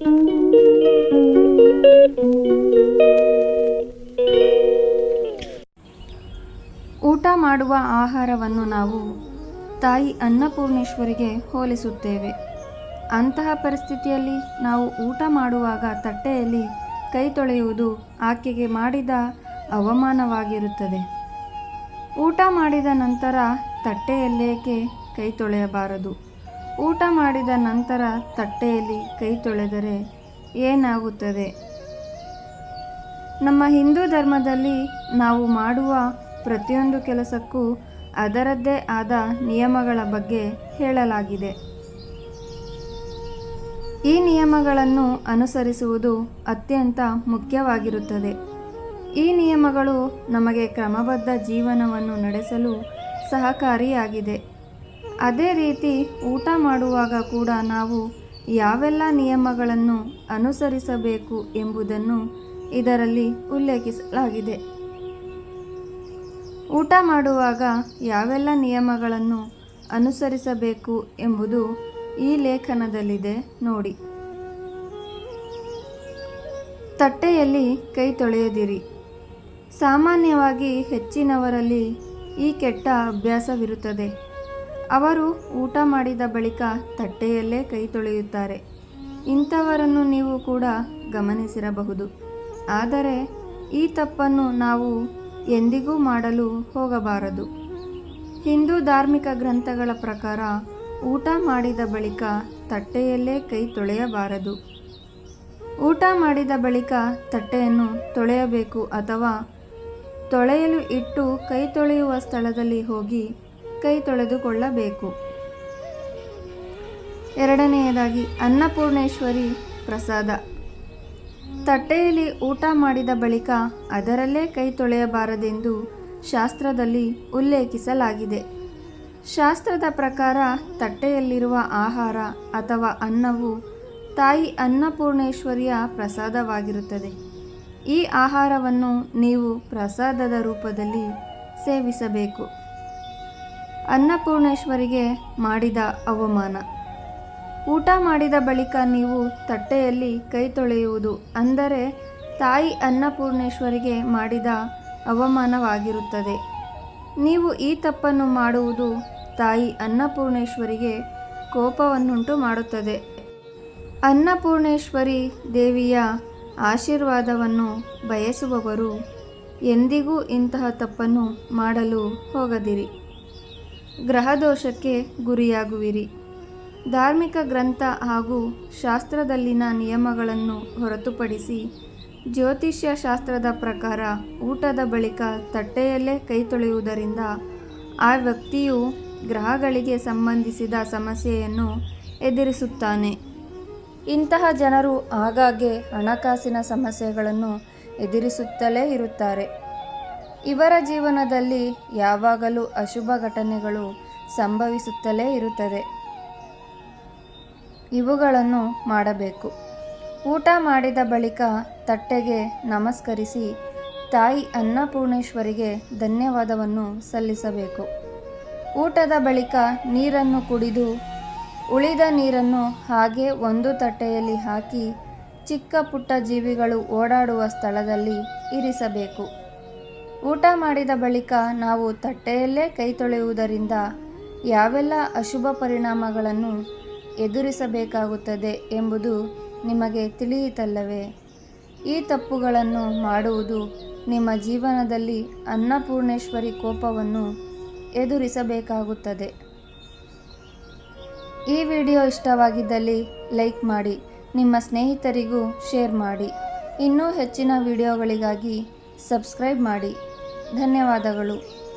ಊಟ ಮಾಡುವ ಆಹಾರವನ್ನು ನಾವು ತಾಯಿ ಅನ್ನಪೂರ್ಣೇಶ್ವರಿಗೆ ಹೋಲಿಸುತ್ತೇವೆ. ಅಂತಹ ಪರಿಸ್ಥಿತಿಯಲ್ಲಿ ನಾವು ಊಟ ಮಾಡುವಾಗ ತಟ್ಟೆಯಲ್ಲಿ ಕೈ ತೊಳೆಯುವುದು ಆಕೆಗೆ ಮಾಡಿದ ಅವಮಾನವಾಗಿರುತ್ತದೆ. ಊಟ ಮಾಡಿದ ನಂತರ ತಟ್ಟೆಯಲ್ಲೇಕೆ ಕೈ ತೊಳೆಯಬಾರದು? ಊಟ ಮಾಡಿದ ನಂತರ ತಟ್ಟೆಯಲ್ಲಿ ಕೈ ತೊಳೆದರೆ ಏನಾಗುತ್ತದೆ? ನಮ್ಮ ಹಿಂದೂ ಧರ್ಮದಲ್ಲಿ ನಾವು ಮಾಡುವ ಪ್ರತಿಯೊಂದು ಕೆಲಸಕ್ಕೂ ಅದರದ್ದೇ ಆದ ನಿಯಮಗಳ ಬಗ್ಗೆ ಹೇಳಲಾಗಿದೆ. ಈ ನಿಯಮಗಳನ್ನು ಅನುಸರಿಸುವುದು ಅತ್ಯಂತ ಮುಖ್ಯವಾಗಿರುತ್ತದೆ. ಈ ನಿಯಮಗಳು ನಮಗೆ ಕ್ರಮಬದ್ಧ ಜೀವನವನ್ನು ನಡೆಸಲು ಸಹಕಾರಿಯಾಗಿದೆ. ಅದೇ ರೀತಿ ಊಟ ಮಾಡುವಾಗ ಕೂಡ ನಾವು ಯಾವೆಲ್ಲ ನಿಯಮಗಳನ್ನು ಅನುಸರಿಸಬೇಕು ಎಂಬುದನ್ನು ಇದರಲ್ಲಿ ಉಲ್ಲೇಖಿಸಲಾಗಿದೆ. ಊಟ ಮಾಡುವಾಗ ಯಾವೆಲ್ಲ ನಿಯಮಗಳನ್ನು ಅನುಸರಿಸಬೇಕು ಎಂಬುದು ಈ ಲೇಖನದಲ್ಲಿದೆ ನೋಡಿ. ತಟ್ಟೆಯಲ್ಲಿ ಕೈ ತೊಳೆಯದಿರಿ. ಸಾಮಾನ್ಯವಾಗಿ ಹೆಚ್ಚಿನವರಲ್ಲಿ ಈ ಕೆಟ್ಟ ಅಭ್ಯಾಸವಿರುತ್ತದೆ. ಅವರು ಊಟ ಮಾಡಿದ ಬಳಿಕ ತಟ್ಟೆಯಲ್ಲೇ ಕೈ ತೊಳೆಯುತ್ತಾರೆ. ಇಂಥವರನ್ನು ನೀವು ಕೂಡ ಗಮನಿಸಿರಬಹುದು. ಆದರೆ ಈ ತಪ್ಪನ್ನು ನಾವು ಎಂದಿಗೂ ಮಾಡಲು ಹೋಗಬಾರದು. ಹಿಂದೂ ಧಾರ್ಮಿಕ ಗ್ರಂಥಗಳ ಪ್ರಕಾರ ಊಟ ಮಾಡಿದ ಬಳಿಕ ತಟ್ಟೆಯಲ್ಲೇ ಕೈ ತೊಳೆಯಬಾರದು. ಊಟ ಮಾಡಿದ ಬಳಿಕ ತಟ್ಟೆಯನ್ನು ತೊಳೆಯಬೇಕು ಅಥವಾ ತೊಳೆಯಲು ಇಟ್ಟು ಕೈ ತೊಳೆಯುವ ಸ್ಥಳದಲ್ಲಿ ಹೋಗಿ ಕೈ ತೊಳೆದುಕೊಳ್ಳಬೇಕು. ಎರಡನೆಯದಾಗಿ ಅನ್ನಪೂರ್ಣೇಶ್ವರಿ ಪ್ರಸಾದ. ತಟ್ಟೆಯಲ್ಲಿ ಊಟ ಮಾಡಿದ ಬಳಿಕ ಅದರಲ್ಲೇ ಕೈ ತೊಳೆಯಬಾರದೆಂದು ಶಾಸ್ತ್ರದಲ್ಲಿ ಉಲ್ಲೇಖಿಸಲಾಗಿದೆ. ಶಾಸ್ತ್ರದ ಪ್ರಕಾರ ತಟ್ಟೆಯಲ್ಲಿರುವ ಆಹಾರ ಅಥವಾ ಅನ್ನವು ತಾಯಿ ಅನ್ನಪೂರ್ಣೇಶ್ವರಿಯ ಪ್ರಸಾದವಾಗಿರುತ್ತದೆ. ಈ ಆಹಾರವನ್ನು ನೀವು ಪ್ರಸಾದದ ರೂಪದಲ್ಲಿ ಸೇವಿಸಬೇಕು. ಅನ್ನಪೂರ್ಣೇಶ್ವರಿಗೆ ಮಾಡಿದ ಅವಮಾನ. ಊಟ ಮಾಡಿದ ಬಳಿಕ ನೀವು ತಟ್ಟೆಯಲ್ಲಿ ಕೈ ತೊಳೆಯುವುದು ಅಂದರೆ ತಾಯಿ ಅನ್ನಪೂರ್ಣೇಶ್ವರಿಗೆ ಮಾಡಿದ ಅವಮಾನವಾಗಿರುತ್ತದೆ. ನೀವು ಈ ತಪ್ಪನ್ನು ಮಾಡುವುದು ತಾಯಿ ಅನ್ನಪೂರ್ಣೇಶ್ವರಿಗೆ ಕೋಪವನ್ನುಂಟು ಮಾಡುತ್ತದೆ. ಅನ್ನಪೂರ್ಣೇಶ್ವರಿ ದೇವಿಯ ಆಶೀರ್ವಾದವನ್ನು ಬಯಸುವವರು ಎಂದಿಗೂ ಇಂತಹ ತಪ್ಪನ್ನು ಮಾಡಲು ಹೋಗದಿರಿ. ಗ್ರಹದೋಷಕ್ಕೆ ಗುರಿಯಾಗುವಿರಿ. ಧಾರ್ಮಿಕ ಗ್ರಂಥ ಹಾಗೂ ಶಾಸ್ತ್ರದಲ್ಲಿನ ನಿಯಮಗಳನ್ನು ಹೊರತುಪಡಿಸಿ ಜ್ಯೋತಿಷ್ಯ ಶಾಸ್ತ್ರದ ಪ್ರಕಾರ ಊಟದ ಬಳಿಕ ತಟ್ಟೆಯಲ್ಲೇ ಕೈ ತೊಳೆಯುವುದರಿಂದ ಆ ವ್ಯಕ್ತಿಯು ಗ್ರಹಗಳಿಗೆ ಸಂಬಂಧಿಸಿದ ಸಮಸ್ಯೆಯನ್ನು ಎದುರಿಸುತ್ತಾನೆ. ಇಂತಹ ಜನರು ಆಗಾಗ್ಗೆ ಹಣಕಾಸಿನ ಸಮಸ್ಯೆಗಳನ್ನು ಎದುರಿಸುತ್ತಲೇ ಇರುತ್ತಾರೆ. ಇವರ ಜೀವನದಲ್ಲಿ ಯಾವಾಗಲೂ ಅಶುಭ ಘಟನೆಗಳು ಸಂಭವಿಸುತ್ತಲೇ ಇರುತ್ತದೆ. ಇವುಗಳನ್ನು ಮಾಡಬೇಕು. ಊಟ ಮಾಡಿದ ಬಳಿಕ ತಟ್ಟೆಗೆ ನಮಸ್ಕರಿಸಿ ತಾಯಿ ಅನ್ನಪೂರ್ಣೇಶ್ವರಿಗೆ ಧನ್ಯವಾದವನ್ನು ಸಲ್ಲಿಸಬೇಕು. ಊಟದ ಬಳಿಕ ನೀರನ್ನು ಕುಡಿದು ಉಳಿದ ನೀರನ್ನು ಹಾಗೆ ಒಂದು ತಟ್ಟೆಯಲ್ಲಿ ಹಾಕಿ ಚಿಕ್ಕ ಪುಟ್ಟ ಜೀವಿಗಳು ಓಡಾಡುವ ಸ್ಥಳದಲ್ಲಿ ಇರಿಸಬೇಕು. ಊಟ ಮಾಡಿದ ಬಳಿಕ ನಾವು ತಟ್ಟೆಯಲ್ಲೇ ಕೈ ತೊಳೆಯುವುದರಿಂದ ಯಾವೆಲ್ಲ ಅಶುಭ ಪರಿಣಾಮಗಳನ್ನು ಎದುರಿಸಬೇಕಾಗುತ್ತದೆ ಎಂಬುದು ನಿಮಗೆ ತಿಳಿಯಿತಲ್ಲವೇ? ಈ ತಪ್ಪುಗಳನ್ನು ಮಾಡುವುದು ನಿಮ್ಮ ಜೀವನದಲ್ಲಿ ಅನ್ನಪೂರ್ಣೇಶ್ವರಿ ಕೋಪವನ್ನು ಎದುರಿಸಬೇಕಾಗುತ್ತದೆ. ಈ ವಿಡಿಯೋ ಇಷ್ಟವಾಗಿದ್ದಲ್ಲಿ ಲೈಕ್ ಮಾಡಿ, ನಿಮ್ಮ ಸ್ನೇಹಿತರಿಗೂ ಶೇರ್ ಮಾಡಿ. ಇನ್ನೂ ಹೆಚ್ಚಿನ ವಿಡಿಯೋಗಳಿಗಾಗಿ ಸಬ್ಸ್ಕ್ರೈಬ್ ಮಾಡಿ. ಧನ್ಯವಾದಗಳು.